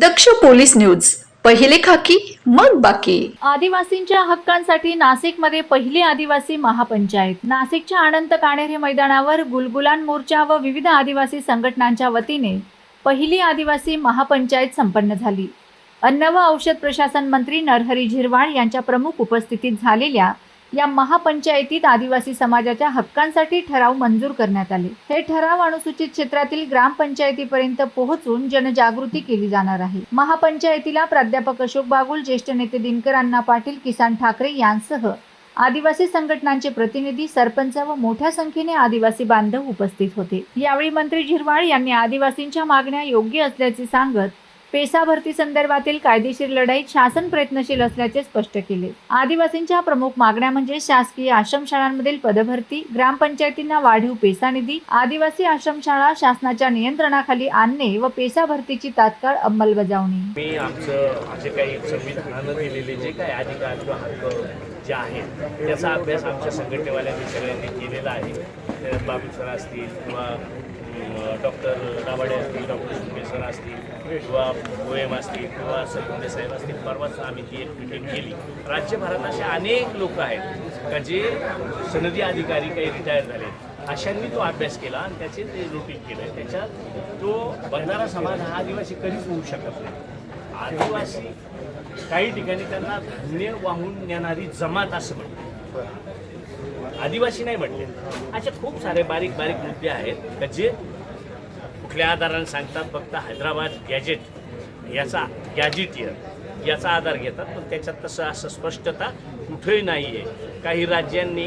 दक्ष police news. पहिले खाकी मग बाकी. आदिवासींच्या हक्कांसाठी नाशिकमध्ये पहिली आदिवासी महापंचायत. नाशिकच्या अनंत काणेरे मैदानावर गुलगुलान मोर्चा व विविध आदिवासी संघटनांच्या वतीने पहिली आदिवासी महापंचायत संपन्न झाली. अन्न व औषध प्रशासन मंत्री नरहरी झिरवाळ यांच्या प्रमुख उपस्थितीत झालेल्या या महापंचायतीत आदिवासी समाजाच्या हक्कांसाठी ठराव मंजूर करण्यात आले. हे ठराव अनुसूचित क्षेत्रातील ग्रामपंचायतीपर्यंत पोहोचून जनजागृती केली जाणार आहे. महापंचायतीला प्राध्यापक अशोक बागुल ज्येष्ठ नेते दिनकर अण्णा पाटील किसान ठाकरे यांसह आदिवासी संघटनांचे प्रतिनिधी सरपंच व मोठ्या संख्येने आदिवासी बांधव उपस्थित होते. यावेळी मंत्री झिरवाळ यांनी आदिवासींच्या मागण्या योग्य असल्याचे सांगत पेसा भरती संदर्भातील कायदेशीर लढाईत शासन प्रयत्नशील असल्याचे स्पष्ट केले. आदिवासींच्या प्रमुख मागण्या म्हणजे शासकीय आश्रमशाळांमधील पदभरती ग्रामपंचायतींना वाढीव पेसा निधी आदिवासी आश्रमशाळा शासनाच्या नियंत्रणाखाली आणणे व पेसा भरतीची तात्काळ अंमलबजावणी. मी आमचं जे काही संविधानानं दिलेले जे काही अधिकार किंवा हक्क जे आहेत त्याचा अभ्यास आमच्या संघटनेवाल्यांनी सगळ्यांनी केलेला आहे. ते असतील किंवा डॉक्टर दाभाडे असतील डॉक्टर सुंबे असतील किंवा ओ एम असतील किंवा सरकुंडे साहेब असतील परवाच आम्ही ती एक मिटिंग केली. राज्यभरात असे अनेक लोक आहेत का जे सनदी अधिकारी काही रिटायर झाले. अशांनी तो अभ्यास केला आणि त्याचे ते रुटीन केलं आहे त्याच्यात तो बंधारा समाज हा आदिवासी कधीच होऊ शकत नाही. आदिवासी काही ठिकाणी त्यांना धान्य वाहून नेणारी जमात असं म्हणतो आदिवासी नाही म्हटले. असे खूप सारे बारीक बारीक मुद्दे आहेत का जे कुठल्या आधाराने सांगतात फक्त हैदराबाद गॅजेट याचा गॅजेटियर याचा आधार घेतात पण त्याच्यात तसं असं स्पष्टता कुठेही नाही आहे काही राज्यांनी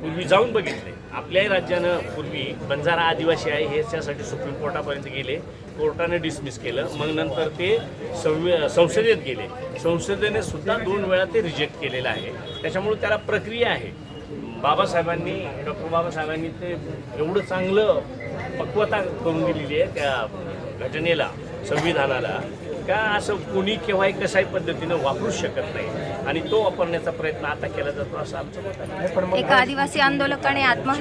पूर्वी जाऊन बघितले. आपल्याही राज्यानं पूर्वी बंजारा आदिवासी आहे हे त्यासाठी सुप्रीम कोर्टापर्यंत गेले. कोर्टाने डिसमिस केलं. मग नंतर ते संवि संसदेत गेले. संसदेने सुद्धा दोन वेळा ते रिजेक्ट केलेलं आहे. त्याच्यामुळे त्याला प्रक्रिया आहे. बाबासाहेबांनी डॉक्टर बाबासाहेबांनी ते एवढं चांगलं पक्वता करून दिलेली आहे त्या घटनेला संविधानाला का असं कोणी केव्हाही कशाही पद्धतीनं वापरू शकत नाही. आणि तो वापरण्याचा प्रयत्न आता केला जातो असं आमचं मत आहे एका आदिवासी आंदोलकाने आत्महत्या